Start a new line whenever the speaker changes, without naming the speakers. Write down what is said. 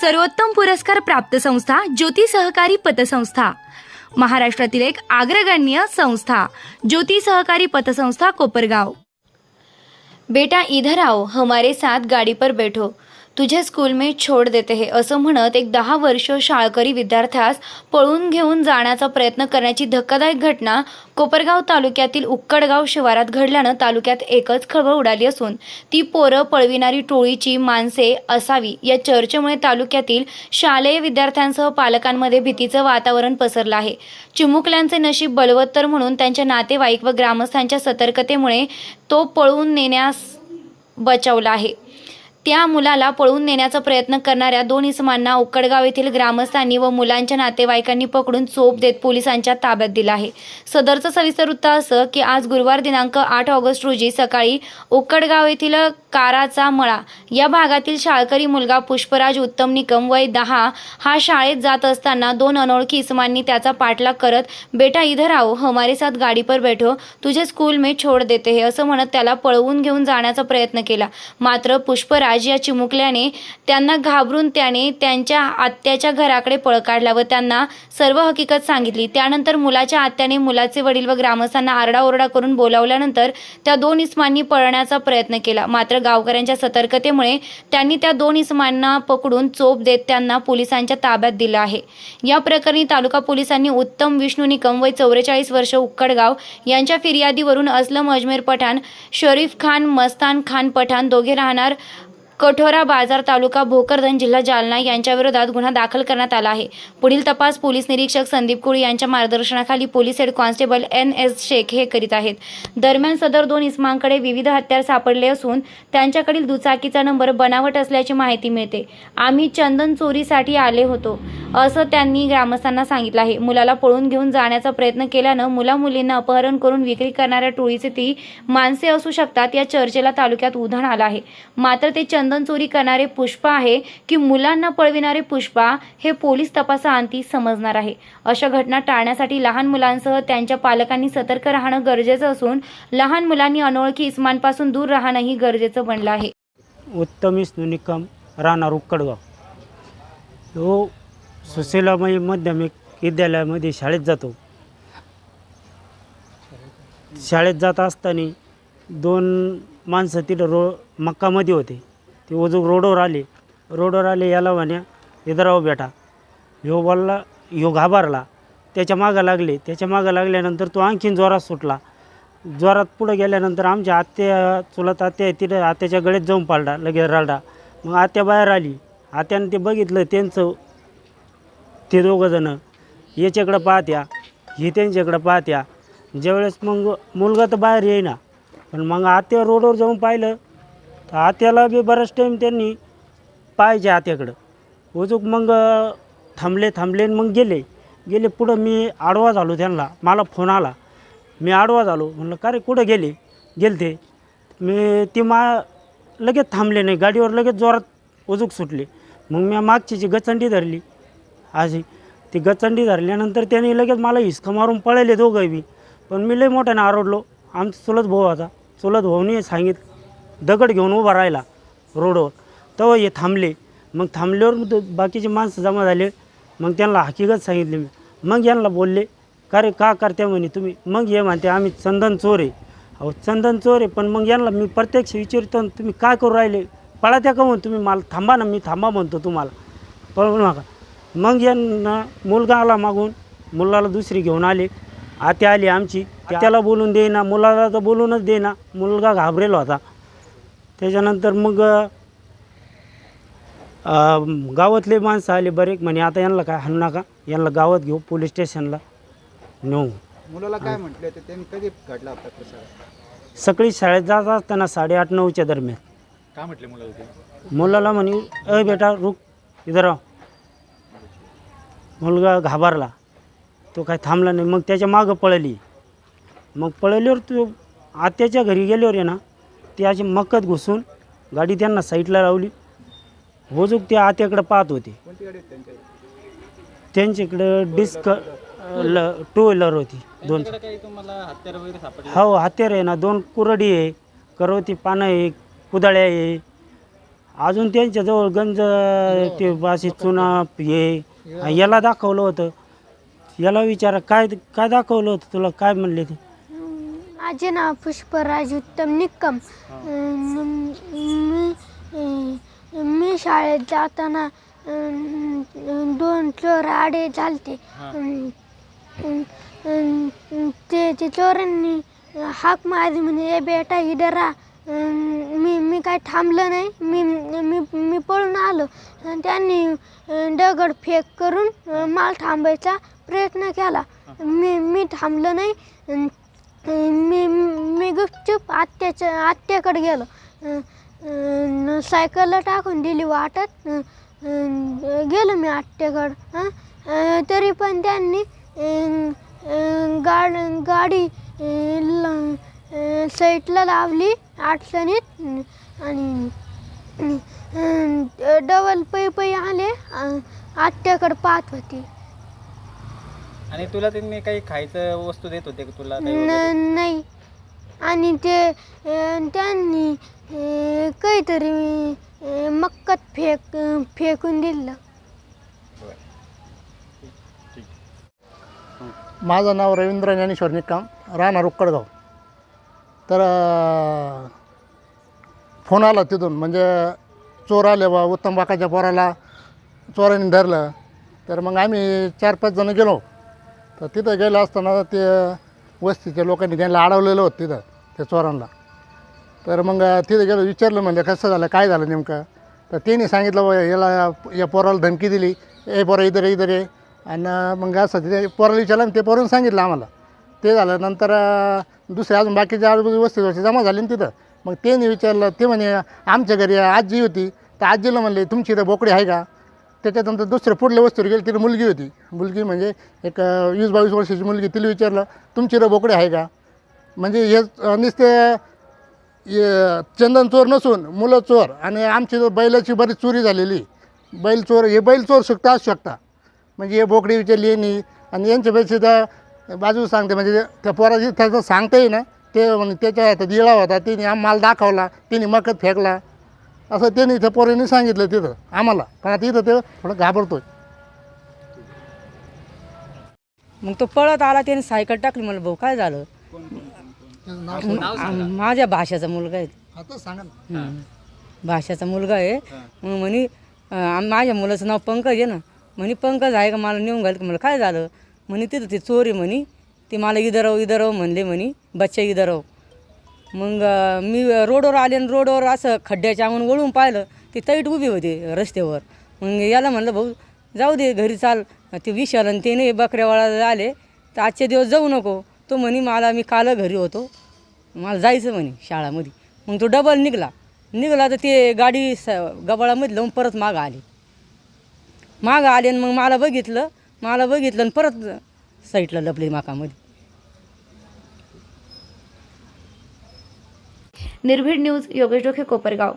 सर्वोत्तम पुरस्कार प्राप्त संस्था ज्योती सहकारी पतसंस्था. महाराष्ट्रातील एक अग्रगण्य संस्था ज्योती सहकारी पतसंस्था कोपरगाव. बेटा इधर आओ हमारे साथ गाडी पर बैठो. तुझे स्कूल में छोड देते हे असं म्हणत एक दहा वर्ष शाळकरी विद्यार्थ्यास पळून घेऊन जाण्याचा प्रयत्न करण्याची धक्कादायक घटना कोपरगाव तालुक्यातील उक्कडगाव शिवारात घडल्यानं तालुक्यात एकच खळबळ उडाली असून ती पोरं पळविणारी टोळीची माणसे असावी या चर्चेमुळे तालुक्यातील शालेय विद्यार्थ्यांसह पालकांमध्ये भीतीचं वातावरण पसरलं आहे. चिमुकल्यांचे नशीब बलवत्तर म्हणून त्यांच्या नातेवाईक व ग्रामस्थांच्या सतर्कतेमुळे तो पळवून नेण्यास बचावला आहे. त्या मुलाला पळवून नेण्याचा प्रयत्न करणाऱ्या दोन इसमांना उक्कडगाव येथील ग्रामस्थांनी व मुलांच्या नातेवाईकांनी पकडून चोप देत पोलिसांच्या ताब्यात दिला आहे. सदरचं सविस्तर वृत्त असं की आज गुरुवार दिनांक आठ ऑगस्ट रोजी सकाळी उक्कडगाव येथील काराचा मळा या भागातील शाळकरी मुलगा पुष्पराज उत्तम निकम वय दहा हा शाळेत जात असताना दोन अनोळखी इसमांनी त्याचा पाठलाग करत बेटा इधर आओ हमारे साथ गाडी पर बैठो तुझे स्कूल में छोड देते हे असं म्हणत त्याला पळवून घेऊन जाण्याचा प्रयत्न केला. मात्र पुष्पराज राजिया चिमुकल्याने त्यांना घाबरून त्याने त्यांच्या आत्याच्या घराकडे पळ काढला व त्यांना सर्व हकीकत सांगितली. त्यानंतर मुलाच्या आत्याने मुलाचे वडील व ग्रामस्थांना आरडाओरडा करून बोलावल्यानंतर त्या दोन इस्मांनी पळण्याचा प्रयत्न केला. मात्र गावकऱ्यांच्या सतर्कतेमुळे त्यांनी त्या दोन इस्मांना पकडून चोप देत त्यांना पोलिसांच्या ताब्यात दिलं आहे. या प्रकरणी तालुका पोलिसांनी उत्तम विष्णू निकम वय चौवेचाळीस वर्ष उक्कडगाव यांच्या फिर्यादीवरून असलम अजमेर पठाण शरीफ खान मस्तान खान पठाण दोघे राहणार कठोरा बाजार तालुका भोकरदन जिल्हा जालना यांच्या विरोधात गुन्हा दाखल करण्यात आला आहे. पुढील तपास पोलीस निरीक्षक संदीप कुळी यांच्या मार्गदर्शनाखाली police head constable N S Shaikh हे करीत आहेत. दरम्यान सदर दोन इस्मांकडे विविध हत्यार सापडले असून त्यांच्याकडील दुचाकीचा नंबर बनावट असल्याची माहिती मिळते. आम्ही चंदन चोरीसाठी आले होतो असं त्यांनी ग्रामस्थांना सांगितलं आहे. मुलाला पळून घेऊन जाण्याचा प्रयत्न केल्यानं मुला मुलींना अपहरण करून विक्री करणाऱ्या टोळीचे ती माणसे असू शकतात या चर्चेला तालुक्यात उधाण आलं आहे. मात्र ते चंदन चोरी करणारे पुष्पा आहे की मुलांना पळविणारे पुष्पा हे पोलीस तपासाअंती समजणार आहे. अशा घटना टाळण्यासाठी लहान मुलांसह त्यांच्या पालकांनी सतर्क राहणं गरजेचं असून लहान मुलांनी अनोळखी इस्मांपासून दूर राहणंही गरजेचं बनलं आहे.
उत्तम विष्णू निकम राहणार उक्कडगाव तो सुशीलामयी माध्यमिक विद्यालयामध्ये शाळेत जातो. शाळेत जात असताना दोन माणसं तिथं रो मक्कामध्ये होते. ते ओजूक रोडवर आले. रोडवर आले याला म्हण्या इधराव बेटा. ह्यो बोलला ह्यो घाबरला. त्याच्या मागं लागले. त्याच्या मागं लागल्यानंतर तो आणखीन जोरात सुटला. जोरात पुढं गेल्यानंतर आमच्या आत्या चुलत आत्या आहे तिथं आत्याच्या गळ्यात जाऊन पाडला लगेच रडा मग आत्या बाहेर आली. आत्यानं ते बघितलं त्यांचं ते दोघंजणं याच्याकडं पाहत्या हे त्यांच्याकडं पाहत्या. ज्यावेळेस मग मुलगा तर बाहेर येईना. पण मग आत्या रोडवर जाऊन पाहिलं तर आत्याला बी बराच टाईम त्यांनी पाहिजे आत्याकडं. उजूक मग थांबले थांबले आणि मग गेले. गेले पुढं मी आडवा झालो त्यांना. मला फोन आला. मी आडवा झालो. म्हणलं का रे कुठं गेले? गेलते. मी ती मा लगेच थांबले नाही. गाडीवर लगेच जोरात उजूक सुटले. मग मी मागची जी गचंडी धरली अशी ती गचंडी धरल्यानंतर त्याने लगेच मला हिसका मारून पळले दोघं बी. पण मी लई मोठ्याने आरडलो. आमचा चुलत भाऊ होता. चुलत भाऊने सांगितलं. दगड घेऊन उभा राहिला रोडवर. तेव्हा हे थांबले. मग थांबल्यावर मग बाकीचे माणसं जमा झाले. मग त्यांना हकीकत सांगितली मी. मग यांना बोलले का रे का करते म्हणे तुम्ही? मग हे म्हणते आम्ही चंदन चोर आहे. अहो चंदन चोर आहे पण मग यांना मी प्रत्यक्ष विचारतो तुम्ही काय करू राहिले? पळा त्या का म्हणून तुम्ही? मला थांबा ना मी थांबा म्हणतो तुम्हाला. पळू नका. मग यांना मुलगा आला मागून. मुलाला दुसरी घेऊन आले. आत्या आली आमची. त्याला बोलून देईना मुलाला तर बोलूनच देईना. मुलगा घाबरेला होता. त्याच्यानंतर मग अं, गावातले माणसं आले बरेक म्हणे आता यांना काय हाणू नका. यांना गावात घेऊ पोलीस स्टेशनला नेऊ.
मुलाला काय म्हटले होते? त्यांनी कधी घडला होता
सकाळी शाळेत जात असताना साडेआठ नऊच्या दरम्यान.
काय म्हटले मुलाला ते?
मुलाला म्हणे अय बेटा रुक इधर राह मुलगा घाबरला. तो काय थांबला नाही. मग त्याच्या मागं पळली. मग पळल्यावर तो आत्याच्या घरी गेल्यावर आहे ना ती अशी मक्कत घुसून गाडी त्यांना साईडला लावली. होजूक ते आत्याकडे पाहत होते. त्यांच्याकडं डिस्क ल टू व्हीलर होती. दोन. हो हत्यार आहे ना. दोन कुरडी आहे करवती पानं आहे कुदळ्या आहे. अजून त्यांच्याजवळ गंज ते असे चुना हे याला दाखवलं होतं. याला विचारा काय काय दाखवलं होतं तुला? काय म्हणले ते?
माझे नाव पुष्पराज उत्तम निक्कम मी मी शाळेत जाताना दोन चोर आडे झालते. ते ते चोरांनी हाक मारली म्हणजे ए बेटा अं, मी मी काय थांबलं नाही. मी मी मी पळून आलो. त्यांनी दगड फेक करून मला थांबायचा प्रयत्न केला. मी मी थांबलं नाही. मी मी गुपचूप आत्याच्या आत्याकडे गेलो. अं, सायकलला टाकून दिली वाटत. अं, अं, गेलो मी आत्याकडं. हं अं, तरी पण त्यांनी अं, अं, गाड गाडी अं, ल- अं, साईडला लावली अडचणीत. अं, आणि अं, डबल पै पै आले अं, पाहत होती.
आणि तुला त्यांनी काही खायचं वस्तू देत होते का तुला? काही वगैरे?
न- नाही. आणि ते अं, त्यांनी अं, काहीतरी अं, मक्कत फेक फेकून दिलं.
माझं नाव रवींद्र ज्ञानेश्वर निक्काम राहणार उक्कडगाव. तर अं, फोन आला तिथून म्हणजे चोर आले बा उत्तम बाकाच्या पोराला चोरांनी धरलं. तर मग आम्ही चार पाच जण गेलो. तर तिथं गेलं असताना ते वस्तीच्या लोकांनी त्यांना अडवलेलं होतं तिथं त्या चोरांना. तर मग तिथं गेलो विचारलं म्हणजे कसं झालं? काय झालं नेमकं? तर त्यांनी सांगितलं बा याला या पोराला धमकी दिली. ए पोरा इधर इधर ये. आणि मग असं ते पोराला विचारलं आणि ते पोरून सांगितलं आम्हाला. ते झालं नंतर दुसऱ्या दुसरे अजून बाकीचे आजूबाजू वस्ती वस्ती जमा झाली ना तिथं. मग त्यांनी विचारलं ते म्हणे आमच्या घरी आजी होती. तर आजीला म्हणले तुमची इथं बोकडी आहे का? त्याच्यानंतर दुसऱ्या पुढल्या वस्तूवर गेली तिने मुलगी होती. मुलगी म्हणजे एक वीस बावीस वर्षाची मुलगी तिला विचारलं तुमची रबोकडे आहे का? म्हणजे हे नुसते ये चंदन चोर नसून मुलं चोर आणि आमची बैलाची बरीच चोरी झालेली. बैल चोर हे बैल चोर शकता असू शकता. म्हणजे हे बोकडी विचारली येणी आणि यांच्यापेक्षा त्या बाजू सांगते म्हणजे त्या पोराची त्याचं सांगता येईना. ते म्हणजे त्याच्या हातात इळा होता तिने आम माल दाखवला तिने मकत फेकला. असं त्यांनी त्या पोरांनी सांगितलं तिथं आम्हाला. पण आता इथं ते थोडं घाबरतोय.
मग तो पळत आला त्याने सायकल टाकली. मला भाऊ काय झालं? आ- माझ्या भाषाचा मुलगा आहे.
आता सांगा ना.
हम्म. भाषाचा मुलगा आहे. मग म्हणे अं, माझ्या मुलाचं नाव पंकज आहे ना. म्हणे पंकज आहे का? मला नेऊन घाल. का मला काय झालं? म्हणे तिथं ते चोरी म्हणे. ते मला इधरव इधरव म्हणले म्हणे बच्चा इधरव. मग मी रोडवर आले आणि रोडवर असं खड्ड्याच्या अंगून वळून पाहिलं ते तैट उभी होते रस्त्यावर. मग याला म्हणलं भाऊ जाऊ दे घरी चाल. ते विशाल आणि ते नाही बकऱ्यावाळा आले तर आजचे दिवस जाऊ नको. तो म्हणे मला मी काल घरी होतो. मला जायचं म्हणे शाळामध्ये. मग तो डबल निघला. निघाला तर ते गाडी स गबाळामध्ये लावून परत मागं आली. मागं आले आणि मग मला बघितलं मला बघितलं आणि परत साईडला लपले माकामध्ये.
निर्भीड न्यूज योगेश डोखे कोपरगाव.